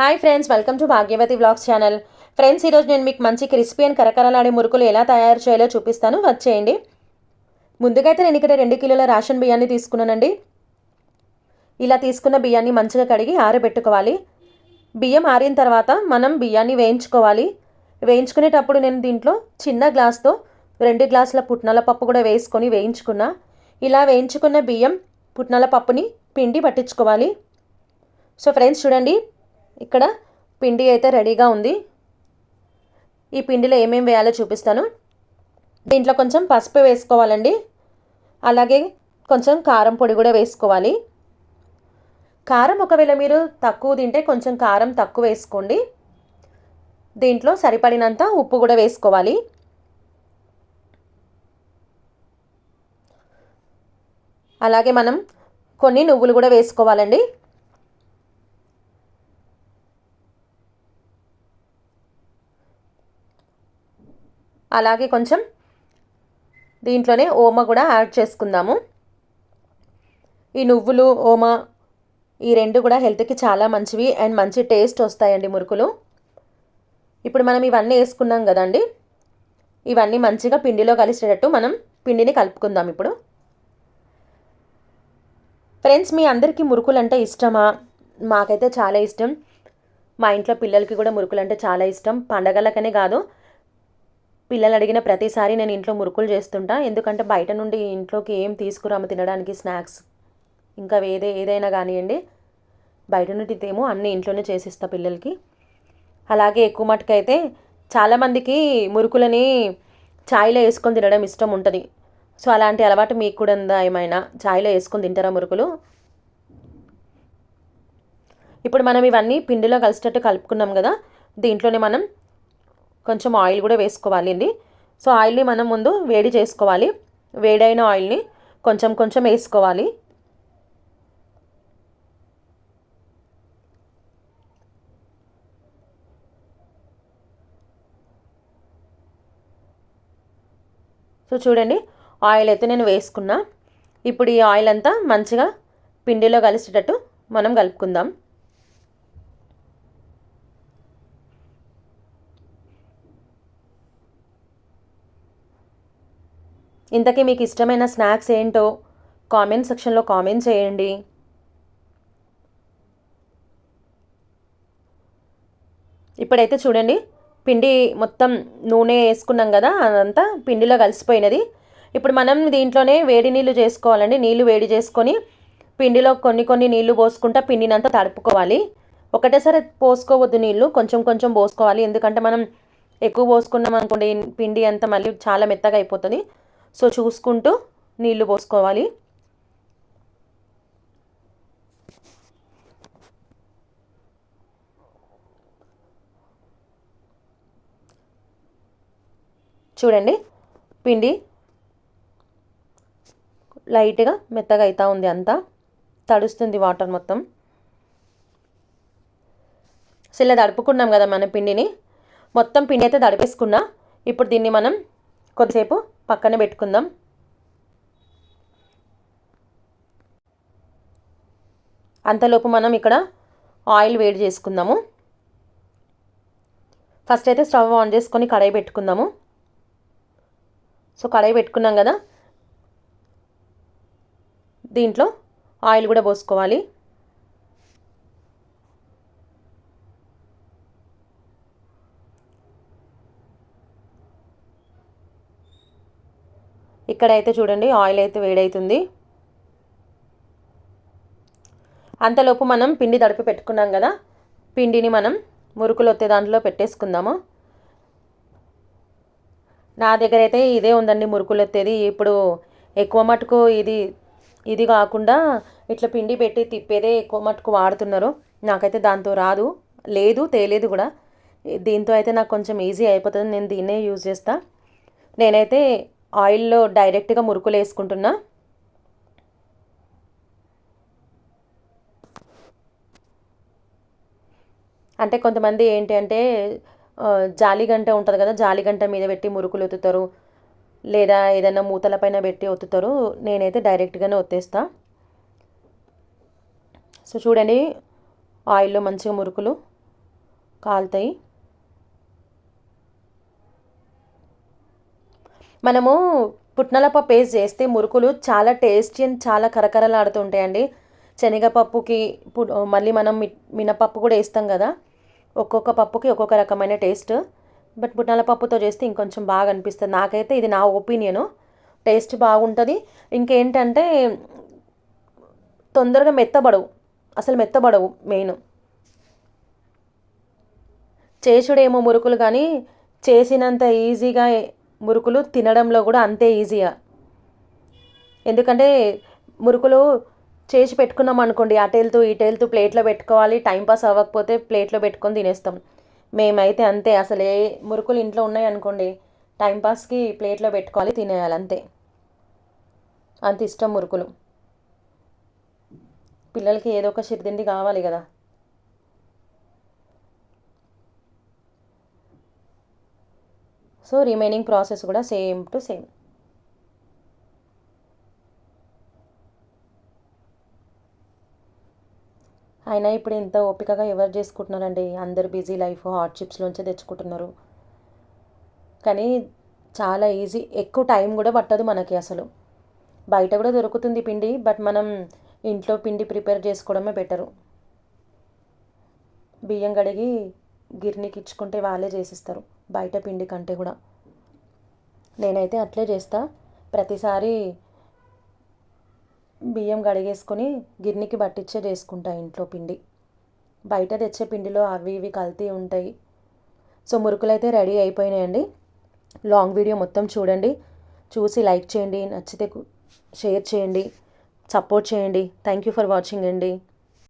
Hi friends welcome to Bhagyavathi vlogs channel friends ఈరోజు నేను మీకు మంచి క్రిస్పీ అండ్ కరకరలాడే మురుకులు ఎలా తయారు చేయాలో చూపిస్తాను. వచ్చేయండి ముందుగా అయితే నేను ఇక్కడ రెండు కిలోల రేషన్ బియ్యాన్ని తీసుకున్నానండి. ఇలా తీసుకున్న బియ్యాన్ని మంచిగా కడిగి ఆరబెట్టుకోవాలి. బియ్యం ఆరిన తర్వాత మనం బియ్యాన్ని వేయించుకోవాలి. వేయించుకునేటప్పుడు నేను దీంట్లో చిన్న గ్లాస్తో రెండు గ్లాసుల పుట్నాల పప్పు కూడా వేసుకొని వేయించుకున్నా. ఇలా వేయించుకున్న బియ్యం పుట్నాల పప్పుని పిండి పట్టించుకోవాలి. సో ఫ్రెండ్స్ చూడండి. ఇక్కడ పిండి అయితే రెడీగా ఉంది. ఈ పిండిలో ఏమేమి వేయాలో చూపిస్తాను. దీంట్లో కొంచెం పసుపు వేసుకోవాలండి. అలాగే కొంచెం కారం పొడి కూడా వేసుకోవాలి. కారం ఒకవేళ మీరు తక్కువ తింటే కొంచెం కారం తక్కువ వేసుకోండి. దీంట్లో సరిపడినంత ఉప్పు కూడా వేసుకోవాలి. అలాగే మనం కొన్ని నువ్వులు కూడా వేసుకోవాలండి. అలాగే కొంచెం దీంట్లోనే ఓమ కూడా యాడ్ చేసుకుందాము. ఈ నువ్వులు ఓమ ఈ రెండు కూడా హెల్త్కి చాలా మంచివి అండ్ మంచి టేస్ట్ వస్తాయండి మురుకులు. ఇప్పుడు మనం ఇవన్నీ వేసుకున్నాం కదండి. ఇవన్నీ మంచిగా పిండిలో కలిసేటట్టు మనం పిండిని కలుపుకుందాం ఇప్పుడు. ఫ్రెండ్స్ మీ అందరికీ మురుకులు అంటే ఇష్టమా? మాకైతే చాలా ఇష్టం. మా ఇంట్లో పిల్లలకి కూడా మురుకులు అంటే చాలా ఇష్టం. పండగలకనే కాదు పిల్లలు అడిగిన ప్రతిసారి నేను ఇంట్లో మురుకులు చేస్తుంటా. ఎందుకంటే బయట నుండి ఇంట్లోకి ఏం తీసుకురాము తినడానికి స్నాక్స్. ఇంకా ఏదే ఏదైనా కానివ్వండి బయట నుండి ఏమో అన్ని ఇంట్లోనే చేసిస్తా పిల్లలకి. అలాగే ఎక్కువ మటుకైతే చాలామందికి మురుకులని ఛాయ్లో వేసుకొని తినడం ఇష్టం ఉంటుంది. సో అలాంటి అలవాటు మీకు కూడా ఉందా ఏమైనా? ఛాయ్లో వేసుకొని తింటారా మురుకులు? ఇప్పుడు మనం ఇవన్నీ పిండిలో కలిసేటట్టు కలుపుకున్నాం కదా. దీంట్లోనే మనం కొంచెం ఆయిల్ కూడా వేసుకోవాలి అండి సో ఆయిల్ని మనం ముందు వేడి చేసుకోవాలి. వేడైన ఆయిల్ని కొంచెం కొంచెం వేసుకోవాలి. సో చూడండి ఆయిల్ అయితే నేను వేసుకున్నా. ఇప్పుడు ఈ ఆయిల్ అంతా మంచిగా పిండిలో కలిసేటట్టు మనం కలుపుకుందాం. ఇంతకీ మీకు ఇష్టమైన స్నాక్స్ ఏంటో కామెంట్ సెక్షన్లో కామెంట్ చేయండి. ఇప్పుడైతే చూడండి పిండి మొత్తం నూనె వేసుకున్నాం కదా అదంతా పిండిలో కలిసిపోయినది. ఇప్పుడు మనం దీంట్లోనే వేడి నీళ్ళు చేసుకోవాలండి. నీళ్ళు వేడి చేసుకొని పిండిలో కొన్ని కొన్ని నీళ్ళు పోసుకుంటా పిండినంతా తడుపుకోవాలి. ఒకటేసారి పోసుకోవద్దు నీళ్ళు కొంచెం కొంచెం పోసుకోవాలి. ఎందుకంటే మనం ఎక్కువ పోసుకున్నాం అనుకోండి పిండి అంతా మళ్ళీ చాలా మెత్తగా అయిపోతుంది. సో చూసుకుంటూ నీళ్ళు పోసుకోవాలి. చూడండి పిండి లైట్గా మెత్తగా అవుతూ ఉంది అంతా. తడుస్తుంది వాటర్ మొత్తం. సో ఇలా తడుపుకున్నాం కదా మన పిండిని. మొత్తం పిండి అయితే తడిపేసుకున్నా. ఇప్పుడు దీన్ని మనం కొద్దిసేపు పక్కన పెట్టుకుందాం. అంతలోపు మనం ఇక్కడ ఆయిల్ వేడి చేసుకుందాము. ఫస్ట్ అయితే స్టవ్ ఆన్ చేసుకొని కడాయి పెట్టుకుందాము. సో కడాయి పెట్టుకున్నాం కదా. దీంట్లో ఆయిల్ కూడా పోసుకోవాలి. ఇక్కడైతే చూడండి ఆయిల్ అయితే వేడవుతుంది అంతలోపు మనం పిండి దడిపి పెట్టుకున్నాం కదా పిండిని మనం మురుకులు వచ్చే దాంట్లో పెట్టేసుకుందాము. నా దగ్గర అయితే ఇదే ఉందండి మురుకులు వచ్చేది ఇప్పుడు ఎక్కువ మటుకు ఇది ఇది కాకుండా ఇట్లా పిండి పెట్టి తిప్పేదే ఎక్కువ మటుకు వాడుతున్నారు. నాకైతే దాంతో రాదు. లేదు తేలేదు కూడా. దీంతో అయితే నాకు కొంచెం ఈజీ అయిపోతుంది. నేను దీన్నే యూజ్ చేస్తాను నేనైతే ఆయిల్లో డైరెక్ట్గా మురుకులు వేసుకుంటున్నా. అంటే కొంతమంది ఏంటి అంటే జాలిగంట ఉంటుంది కదా జాలిగంట మీద పెట్టి మురుకులు ఒత్తుతారు. లేదా ఏదైనా మూతల పైన పెట్టి ఒత్తుతారు. నేనైతే డైరెక్ట్గానే ఒత్తేస్తా. సో చూడండి. ఆయిల్లో మంచిగా మురుకులు కాలుతాయి. మనము పుట్నాల పేస్ట్ చేస్తే మురుకులు చాలా టేస్టీ అండ్ చాలా కరకరలాడుతూ ఉంటాయండి శనగపప్పుకి ఇప్పుడు మళ్ళీ మనం మి మినపప్పు కూడా వేస్తాం కదా. ఒక్కొక్క పప్పుకి ఒక్కొక్క రకమైన టేస్ట్ బట్ పుట్నాల పప్పుతో చేస్తే ఇంకొంచెం బాగా అనిపిస్తుంది. నాకైతే ఇది నా ఒపీనియను టేస్ట్ బాగుంటుంది. ఇంకేంటంటే తొందరగా మెత్తబడవు. అసలు మెత్తబడవు మెయిన్. చేసుడేమో మురుకులు కానీ చేసినంత ఈజీగా మురుకులు తినడంలో కూడా అంతే ఈజీగా ఎందుకంటే మురుకులు చేసి పెట్టుకున్నాం అనుకోండి అటేలుతూ ఇటేలుతూ ప్లేట్లో పెట్టుకోవాలి టైంపాస్ అవ్వకపోతే ప్లేట్లో పెట్టుకొని తినేస్తాం. మేమైతే అంతే అసలు ఏ మురుకులు ఇంట్లో ఉన్నాయి అనుకోండి టైంపాస్కి ప్లేట్లో పెట్టుకోవాలి తినేయాలి అంతే. అంత ఇష్టం మురుకులు. పిల్లలకి ఏదో ఒక చిరుతిండి కావాలి కదా. సో రిమైనింగ్ ప్రాసెస్ కూడా సేమ్ టు సేమ్ అయినా ఇప్పుడు ఇంత ఓపికగా ఎవరు చేసుకుంటున్నారండి? అందరు బిజీ లైఫ్ హార్డ్షిప్స్లోంచి తెచ్చుకుంటున్నారు. కానీ చాలా ఈజీ ఎక్కువ టైం కూడా పట్టదు మనకి అసలు. బయట కూడా దొరుకుతుంది పిండి బట్ మనం ఇంట్లో పిండి ప్రిపేర్ చేసుకోవడమే బెటరు బియ్యం కడిగి గిర్నీకి ఇచ్చుకుంటే వాళ్ళే చేసిస్తారు. బయట పిండి కంటే కూడా. నేనైతే అట్లే చేస్తా. ప్రతిసారి బియ్యం కడిగేసుకొని గిర్నికి పట్టించే చేసుకుంటా ఇంట్లో పిండి. బయట తెచ్చే పిండిలో అవి ఇవి కల్తీ ఉంటాయి. సో మురుకులు అయితే రెడీ అయిపోయినాయండి. లాంగ్ వీడియో మొత్తం చూడండి. చూసి లైక్ చేయండి. నచ్చితే షేర్ చేయండి. సపోర్ట్ చేయండి. థ్యాంక్ యూ ఫర్ వాచింగ్ అండి.